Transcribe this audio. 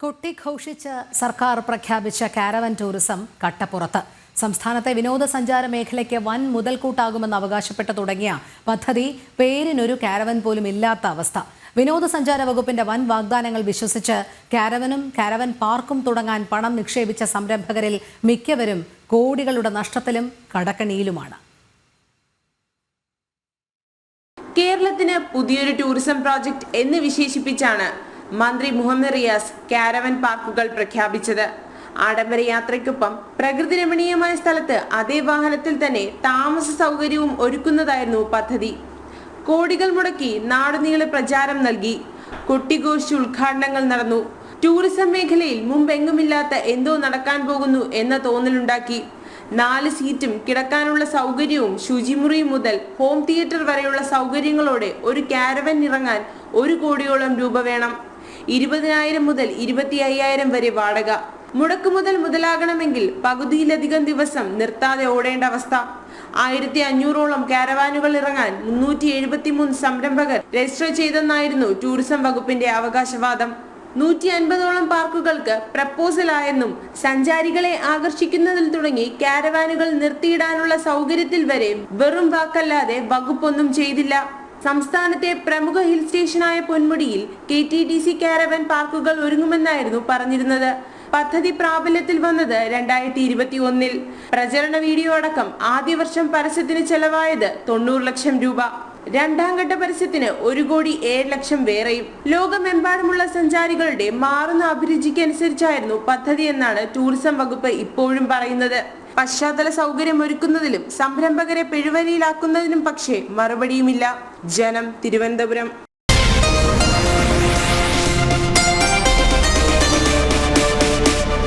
കൊട്ടിഘോഷിച്ച് സർക്കാർ പ്രഖ്യാപിച്ച caravan tourism കട്ടപ്പുറത്ത്. സംസ്ഥാനത്തെ വിനോദസഞ്ചാര മേഖലയ്ക്ക് വൻ മുതൽക്കൂട്ടാകുമെന്ന് അവകാശപ്പെട്ട് തുടങ്ങിയ പദ്ധതി പേരിനൊരു കാരവൻ പോലും ഇല്ലാത്ത അവസ്ഥ. വിനോദസഞ്ചാര വകുപ്പിന്റെ വൻ വാഗ്ദാനങ്ങൾ വിശ്വസിച്ച് കാരവനും കാരവൻ പാർക്കും തുടങ്ങാൻ പണം നിക്ഷേപിച്ച സംരംഭകരിൽ മിക്കവരും കോടികളുടെ നഷ്ടത്തിലും കടക്കണിയിലുമാണ്. കേരളത്തിന് പുതിയൊരു ടൂറിസം പ്രോജക്റ്റ് എന്ന് വിശേഷിപ്പിച്ചാണ് മന്ത്രി മുഹമ്മദ് റിയാസ് കാരവൻ പാർക്കുകൾ പ്രഖ്യാപിച്ചത്. ആഡംബര യാത്രയ്ക്കൊപ്പം പ്രകൃതി രമണീയമായ സ്ഥലത്ത് അതേ വാഹനത്തിൽ തന്നെ താമസ സൗകര്യവും ഒരുക്കുന്നതായിരുന്നു പദ്ധതി. കോടികൾ മുടക്കി നാടുനീളെ പ്രചാരം നൽകി. കൊട്ടിഘോഷി ഉദ്ഘാടനങ്ങൾ നടന്നു. ടൂറിസം മേഖലയിൽ മുമ്പെങ്ങുമില്ലാത്ത എന്തോ നടക്കാൻ പോകുന്നു എന്ന തോന്നലുണ്ടാക്കി. നാല് സീറ്റും കിടക്കാനുള്ള സൗകര്യവും ശുചിമുറിയും മുതൽ ഹോം തിയേറ്റർ വരെയുള്ള സൗകര്യങ്ങളോടെ ഒരു കാരവൻ ഇറങ്ങാൻ ഒരു കോടിയോളം രൂപ വേണം. ഇരുപതിനായിരം മുതൽ ഇരുപത്തി അയ്യായിരം വരെ വാടക. മുടക്കു മുതൽ മുതലാകണമെങ്കിൽ പകുതിയിലധികം ദിവസം നിർത്താതെ ഓടേണ്ട അവസ്ഥ. ആയിരത്തി അഞ്ഞൂറോളം കാരവാനുകൾ ഇറങ്ങാൻ മുന്നൂറ്റി എഴുപത്തി മൂന്ന് സംരംഭകർ രജിസ്റ്റർ ചെയ്തെന്നായിരുന്നു ടൂറിസം വകുപ്പിന്റെ അവകാശവാദം. നൂറ്റി അൻപതോളം പാർക്കുകൾക്ക് പ്രപ്പോസൽ ആയെന്നും സഞ്ചാരികളെ ആകർഷിക്കുന്നതിൽ തുടങ്ങി കാരവാനുകൾ നിർത്തിയിടാനുള്ള സൗകര്യത്തിൽ വരെ വെറും വാക്കല്ലാതെ വകുപ്പൊന്നും ചെയ്തില്ല. സംസ്ഥാനത്തെ പ്രമുഖ ഹിൽ സ്റ്റേഷനായ പൊന്മുടിയിൽ K T D C caravan പാർക്കുകൾ ഒരുങ്ങുമെന്നായിരുന്നു പറഞ്ഞിരുന്നത്. പദ്ധതി പ്രാബല്യത്തിൽ വന്നത് രണ്ടായിരത്തി ഇരുപത്തി ഒന്നിൽ പ്രചരണ വീഡിയോ അടക്കം ആദ്യ വർഷം പരസ്യത്തിന് ചെലവായത് തൊണ്ണൂറ് ലക്ഷം രൂപ. രണ്ടാം ഘട്ട പരസ്യത്തിന് ഒരു കോടി ഏഴ് ലക്ഷം വേറെയും. ലോകമെമ്പാടുമുള്ള സഞ്ചാരികളുടെ മാറുന്ന അഭിരുചിക്കനുസരിച്ചായിരുന്നു പദ്ധതി എന്നാണ് ടൂറിസം വകുപ്പ് ഇപ്പോഴും പറയുന്നത്. പശ്ചാത്തല സൗകര്യം ഒരുക്കുന്നതിലും സംരംഭകരെ പിഴുവലിയിലാക്കുന്നതിനും പക്ഷേ മറുപടിയുമില്ല. ജനം തിരുവനന്തപുരം.